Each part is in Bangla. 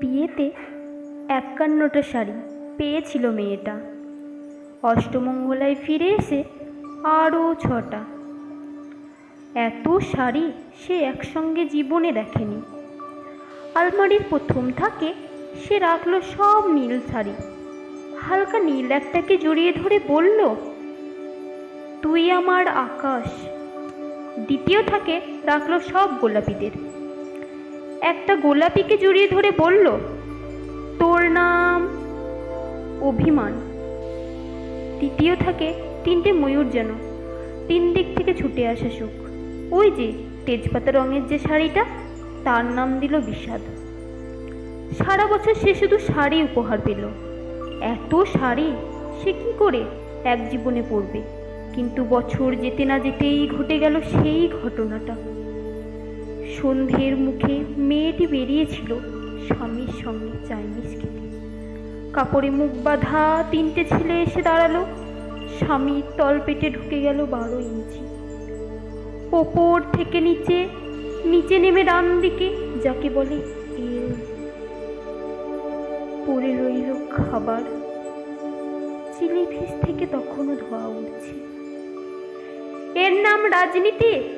বিয়েতে একান্নটা শাড়ি পেয়েছিল মেয়েটা। অষ্টমঙ্গলায় ফিরে এসে আরও ছটা। এত শাড়ি সে একসঙ্গে জীবনে দেখেনি। আলমারির প্রথম থাকে সে রাখল সব নীল শাড়ি। হালকা নীল একটাকে জড়িয়ে ধরে বলল, তুই আমার আকাশ। দ্বিতীয় থাকে রাখল সব গোলাপিদের। একটা গোলাপিকে জড়িয়ে ধরে বলল, তোর নাম? অভিমান। তৃতীয় থাকে, তিনটে ময়ূর যেন। তিন দিক থেকে ছুটে আসা সুখ। ওই যে তেজপাতা রঙের যে শাড়িটা, তার নাম দিল বিষাদ। সারা বছর সে শুধু শাড়ি উপহার পেল। এত শাড়ি? সে কি করে এক জীবনে পড়বে কিন্তু বছর যেতে না যেতেই ঘটে গেল সেই ঘটনাটা। সন্ধ্যের মুখে মেয়েটি বেরিয়েছিল স্বামীর সঙ্গে চাইনিজ খেতে। কাপড়ে মুখ বাঁধা তিনটে ছেলে এসে দাঁড়াল। স্বামীর তলপেটে ঢুকে গেল বারো ইঞ্চি। ওপর থেকে নিচে নিচে নেমে ডান দিকে, যাকে বলে এল। পড়ে রইল খাবার। চিলি ফিস থেকে তখনও ধোয়া উঠছে। এর নাম রাজনীতি?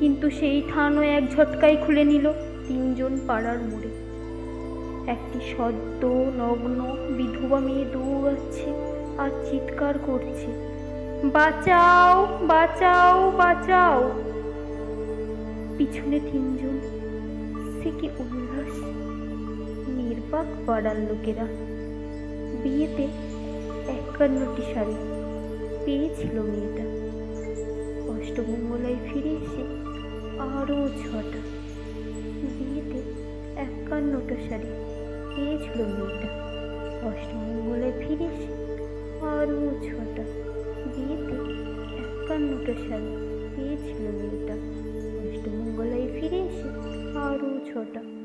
কিন্তু সেই থানও এক ঝটকায় খুলে নিল তিনজন পাড়ার মোড়ে। একটি সদ্য নগ্ন বিধবা মেয়ে দৌড়াচ্ছে আর চিৎকার করছে, বাঁচাও বাঁচাও বাঁচাও! পিছনে তিনজন, সে কি উল্লাস? নির্বাক পাড়ার লোকেরা। বিয়েতে একান্নটি শাড়ি পেয়েছিল মেয়েটা। অষ্টমঙ্গলায় ফিরে এসে আরও ছটা। বিয়েতে একান্নটা শাড়ি। পেয়েছিল মেয়েটা অষ্টমঙ্গলায় ফিরে এসে আরও ছটা। বিয়েতে একান্নটা শাড়ি। পেয়েছিল মেয়েটা অষ্টমঙ্গলায় ফিরে এসে আরও ছটা।